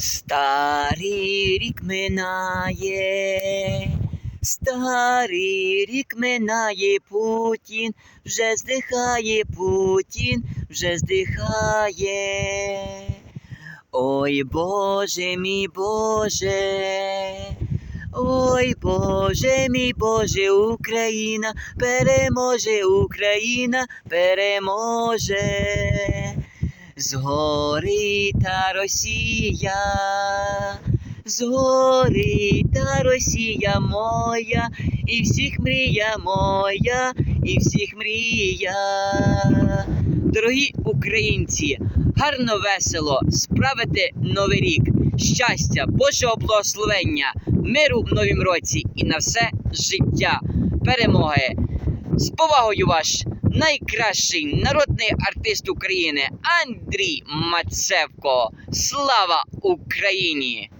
Старий рік минає, старий рік минає Путін, вже здихає Путін, вже здихає. Ой Боже мій Боже, ой Боже мій Боже, Україна переможе, Україна переможе. Згорить та Росія, згорить та Росія моя, і всіх мрія моя, і всіх мрія. Дорогі українці, гарно весело справити новий рік, щастя, Божого благословення, миру в новім році і на все життя, перемоги. З повагою ваш найкращий народний артист України Андрій Мацевко. Слава Україні!